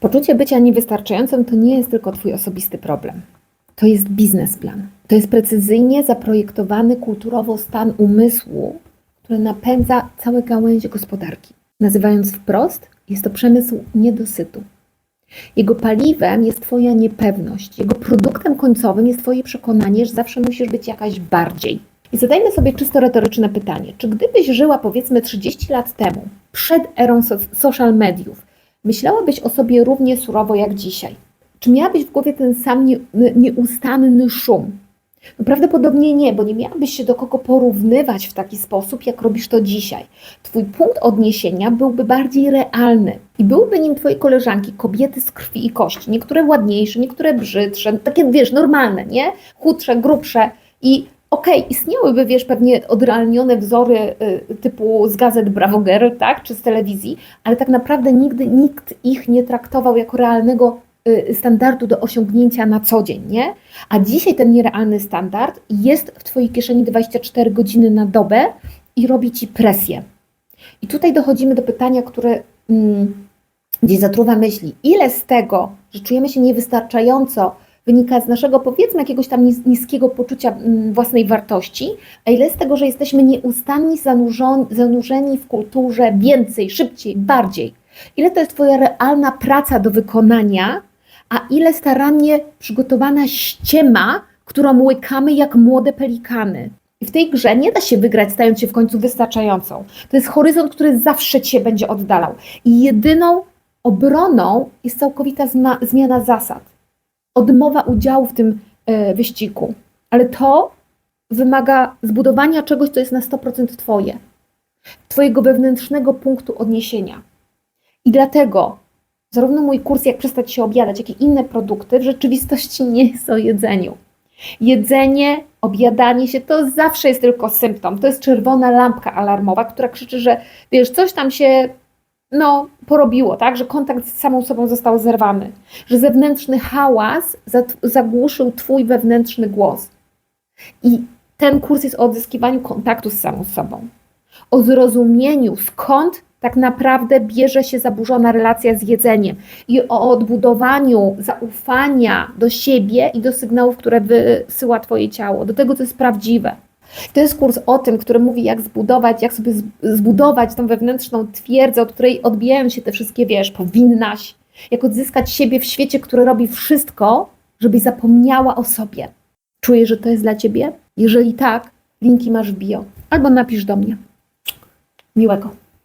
Poczucie bycia niewystarczającym to nie jest tylko Twój osobisty problem. To jest biznesplan. To jest precyzyjnie zaprojektowany kulturowo stan umysłu, który napędza całe gałęzie gospodarki. Nazywając wprost, jest to przemysł niedosytu. Jego paliwem jest Twoja niepewność. Jego produktem końcowym jest Twoje przekonanie, że zawsze musisz być jakaś bardziej. I zadajmy sobie czysto retoryczne pytanie: czy gdybyś żyła powiedzmy 30 lat temu, przed erą so- social mediów, myślałabyś o sobie równie surowo jak dzisiaj? Czy miałabyś w głowie ten sam nie, nieustanny szum? No prawdopodobnie nie, bo nie miałabyś się do kogo porównywać w taki sposób, jak robisz to dzisiaj. Twój punkt odniesienia byłby bardziej realny i byłyby nim Twoje koleżanki, kobiety z krwi i kości. Niektóre ładniejsze, niektóre brzydsze, takie wiesz, normalne, nie? Chudsze, grubsze i okej, istniałyby, wiesz, pewnie odrealnione wzory y, typu z gazet Bravo Girl, tak, czy z telewizji, ale tak naprawdę nigdy nikt ich nie traktował jako realnego y, standardu do osiągnięcia na co dzień, nie? A dzisiaj ten nierealny standard jest w Twojej kieszeni 24 godziny na dobę i robi Ci presję. I tutaj dochodzimy do pytania, które mm, gdzieś zatruwa myśli. Ile z tego, że czujemy się niewystarczająco, wynika z naszego, powiedzmy, jakiegoś tam nis- niskiego poczucia mm, własnej wartości, a ile z tego, że jesteśmy nieustannie zanurzeni, w kulturze więcej, szybciej, bardziej. Ile to jest Twoja realna praca do wykonania, a ile starannie przygotowana ściema, którą łykamy jak młode pelikany. I w tej grze nie da się wygrać, stając się w końcu wystarczającą. To jest horyzont, który zawsze cię będzie oddalał. I jedyną obroną jest całkowita zmiana zasad. Odmowa udziału w tym e, wyścigu. Ale to wymaga zbudowania czegoś, co jest na 100% Twoje. Twojego wewnętrznego punktu odniesienia. I dlatego zarówno mój kurs, jak przestać się objadać, jak i inne produkty w rzeczywistości nie jest o jedzeniu. Jedzenie, objadanie się to zawsze jest tylko symptom. To jest czerwona lampka alarmowa, która krzyczy, że wiesz, coś tam się no, porobiło, tak? Że kontakt z samą sobą został zerwany, że zewnętrzny hałas zagłuszył Twój wewnętrzny głos. I ten kurs jest o odzyskiwaniu kontaktu z samą sobą, o zrozumieniu, skąd tak naprawdę bierze się zaburzona relacja z jedzeniem i o odbudowaniu zaufania do siebie i do sygnałów, które wysyła Twoje ciało, do tego, co jest prawdziwe. To jest kurs o tym, który mówi, jak zbudować, jak sobie zbudować tą wewnętrzną twierdzę, od której odbijają się te wszystkie, wiesz, powinnaś, jak odzyskać siebie w świecie, który robi wszystko, żebyś zapomniała o sobie. Czujesz, że to jest dla Ciebie? Jeżeli tak, linki masz w bio. Albo napisz do mnie. Miłego.